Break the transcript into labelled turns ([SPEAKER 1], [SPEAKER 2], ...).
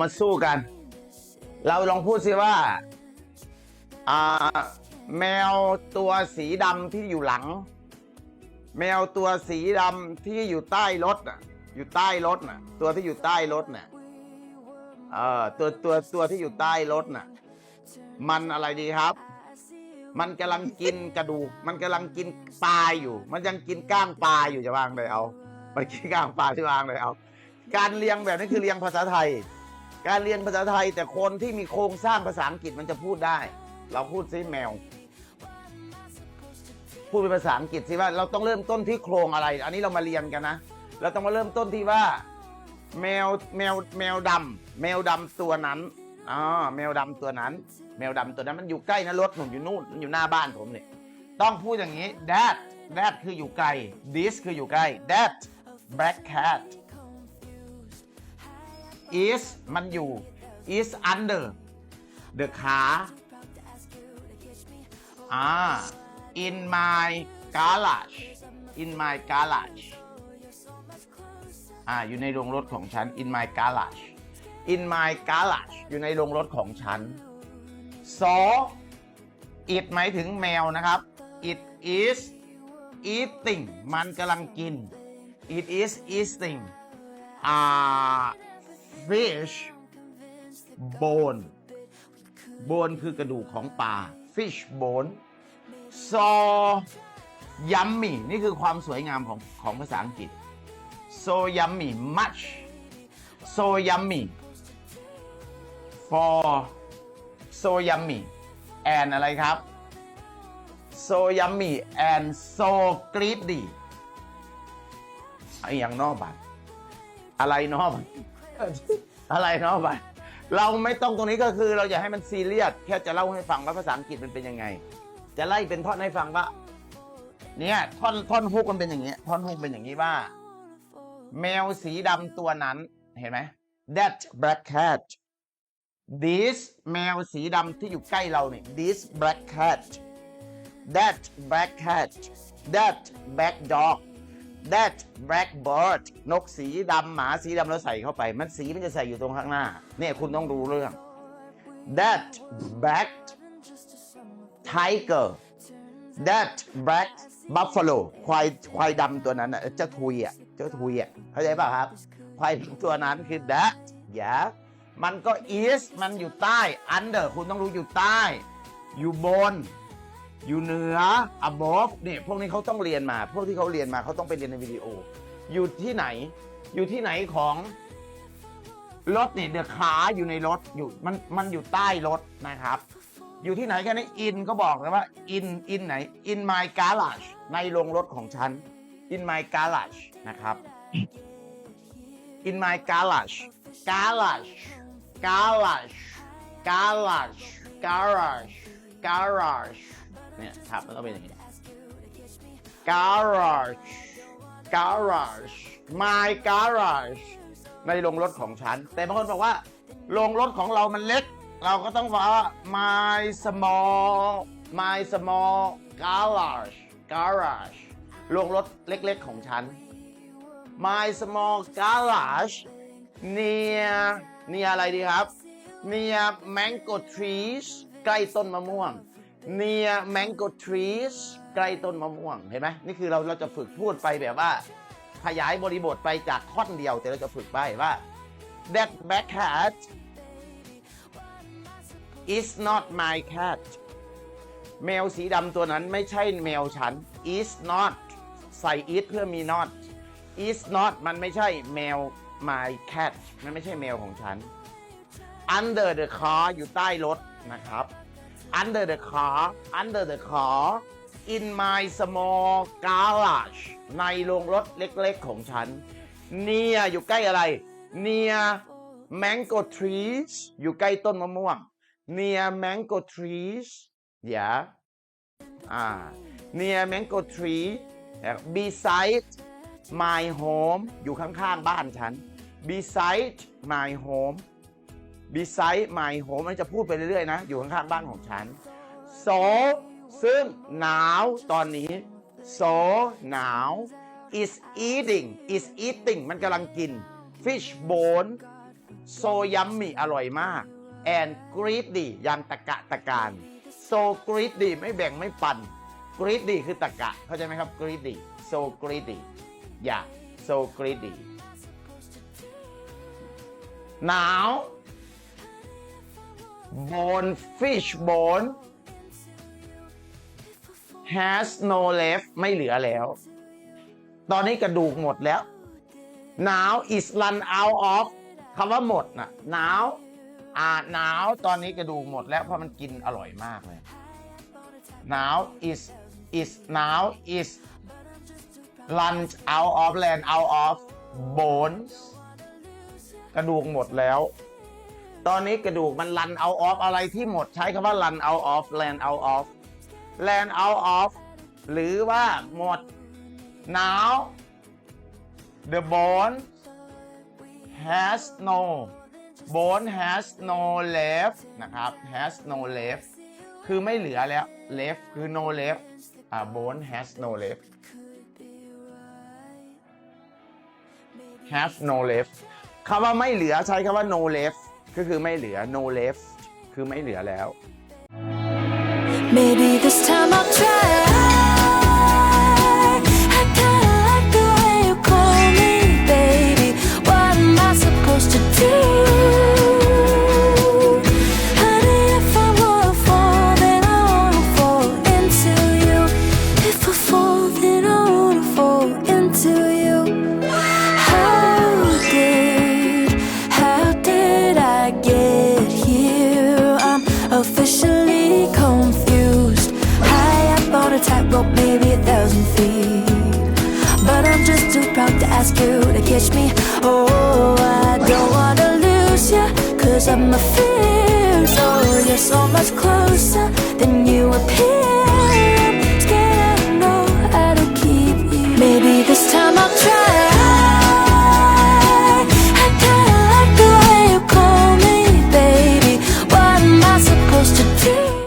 [SPEAKER 1] มาสู้กัน เราลองพูดสิว่าอ่าแมวตัวสีดำที่อยู่หลัง แมวตัวสีดำที่อยู่ใต้รถน่ะ อยู่ใต้รถน่ะ ตัวที่อยู่ใต้รถน่ะเออตัวตัวตัวที่อยู่ใต้รถน่ะ มันอะไรดีครับ มันกำลังกินกระดูก มันกำลังกินปลาอยู่ มันยังกินก้างปลาอยู่จะวางเลยเอา มันกินก้างปลาที่วางเลยเอา การเรียงแบบนี้คือเรียงภาษาไทย การเรียนภาษาไทยแต่คนที่มีโครงสร้างภาษาอังกฤษมันจะพูดได้ เราพูดซิแมว พูดเป็นภาษาอังกฤษสิว่าเราต้องเริ่มต้นที่โครงอะไร อันนี้เรามาเรียนกันนะ เราต้องมาเริ่มต้นที่ว่า แมวแมวแมวดำแมวดำตัวนั้นอ๋อแมวดำตัวนั้น แมวดำตัวนั้นมันอยู่ใกล้นะรถผมอยู่นู่นมันอยู่หน้าบ้านผมเนี่ยต้องพูดอย่างนี้ that that คืออยู่ไกล this คืออยู่ใกล้ that black cat is มันอยู่ is under the car อ่า in my garage in my garage อ่า อยู่ในโรงรถของฉัน in my garage in my garage อยู่ในโรงรถของฉัน so it หมายถึงแมวนะครับ it is eating มันกำลังกิน it is eating อ่า fish bone bone คือกระดูกของปลา fish bone so yummy นี่คือความสวยงามของของภาษาอังกฤษ so yummy much so yummy for so yummy and อะไรครับ so yummy and so greedy ไออย่างนอกบัตรอะไรนอกบัตร อะไรเนอกบัตรเราไม่ต้องตรงนี้ก็คือเราอย่าให้มันซีเรียสแค่จะเล่าให้ฟังว่าภาษาอังกฤษมันเป็นยังไง จะไล่เป็นท่อนให้ฟังว่า เนี่ยท่อนท่อนฮุกมันเป็นอย่างเงี้ยท่อนฮุกเป็นอย่างนี้ว่า แมวสีดำตัวนั้นเห็นไหม that black cat this แมวสีดำที่อยู่ใกล้เราเนี่ย this black cat that black cat that black dog that black bird นกสีดำหมาสีดำเราใส่เข้าไป มันสีมันจะใส่อยู่ตรงข้างหน้า เนี่ยคุณต้องรู้เรื่อง that black tiger that black buffalo ควายควายดำตัวนั้นน่ะเจ้าทุยอะเจ้าทุยอะเข้าใจป่ะครับ ควายตัวนั้นคือ that yeah มันก็ is มันอยู่ใต้ under คุณต้องรู้อยู่ใต้ อยู่บน อยู่เหนือ above เนี่ยพวกนี้เขาต้องเรียนมา พวกที่เขาเรียนมาเขาต้องไปเรียนในวิดีโอ อยู่ที่ไหน อยู่ที่ไหนของรถเนี่ยเดือขาอยู่ในรถอยู่มันมันอยู่ใต้รถนะครับ อยู่ที่ไหนแค่นี้ in ก็บอกเลยว่า in in ไหน in my garage ในโรงรถของฉัน in my garage นะครับ in my garage garage garage garage garage garage เนี่ยครับมันต้องเป็นอย่างนี้ garage garage my garage ในโรงรถของฉัน แต่บางคนบอกว่าโรงรถของเรามันเล็ก เราก็ต้องว่า my small my small garage garage โรงรถเล็กๆของฉัน my small garage near near อะไรดีครับ near mango trees ใกล้ต้นมะม่วง near mango trees ใกล้ต้นมะม่วง เห็นไหมนี่คือเราเราจะฝึกพูดไปแบบว่า ขยายบริบทไปจากท่อนเดียว แต่เราจะฝึกไปว่า that black cat is not my cat แมวสีดำตัวนั้นไม่ใช่แมวฉัน is not ใส่ is เพื่อมี not is not มันไม่ใช่แมว my cat มันไม่ใช่แมวของฉัน under the car อยู่ใต้รถนะครับ under the car under the car in my small garage ในโรงรถเล็กๆของฉัน near อยู่ใกล้อะไร near mango trees อยู่ใกล้ต้นมะม่วง near mango trees yeah อ่า near mango tree beside my home อยู่ข้างๆบ้านฉัน beside my home beside my home มันจะพูดไปเรื่อยๆนะ อยู่ข้างๆบ้านของฉัน so ซึ่งหนาวตอนนี้ so หนาว is eating is eating มันกำลังกิน fish bone โซยัมมี่อร่อยมาก and greedy ยังตะกะตะการ so greedy ไม่แบ่งไม่ปัน greedy คือตะกะ เข้าใจไหมครับ greedy so greedy อย่า so greedy หนาว bone fish bone has no left ไม่เหลือแล้ว ตอนนี้กระดูกหมดแล้ว now is run out of คำว่าหมดนะหนาวอ่าหนาวตอนนี้กระดูกหมดแล้วเพราะมันกินอร่อยมากเลย now is is now is run out of land out of bones กระดูกหมดแล้ว ตอนนี้กระดูกมันลันเอาออฟอะไรที่หมดใช้คำว่าลันเอาออฟแลนเอาออฟแลนเอาออฟหรือว่าหมด now the bone has no bone has no left นะครับ has no left คือไม่เหลือแล้ว left คือ no left อ่า bone has no left has no left คำว่าไม่เหลือใช้คำว่า no left ก็คือไม่เหลือ no left คือไม่เหลือแล้ว
[SPEAKER 2] Maybe this time I'll try. maybe a thousand feet. But I'm just too proud to ask you to catch me. Oh, I don't wanna lose you, cause I'm a fear. Oh, you're so much closer than you appear.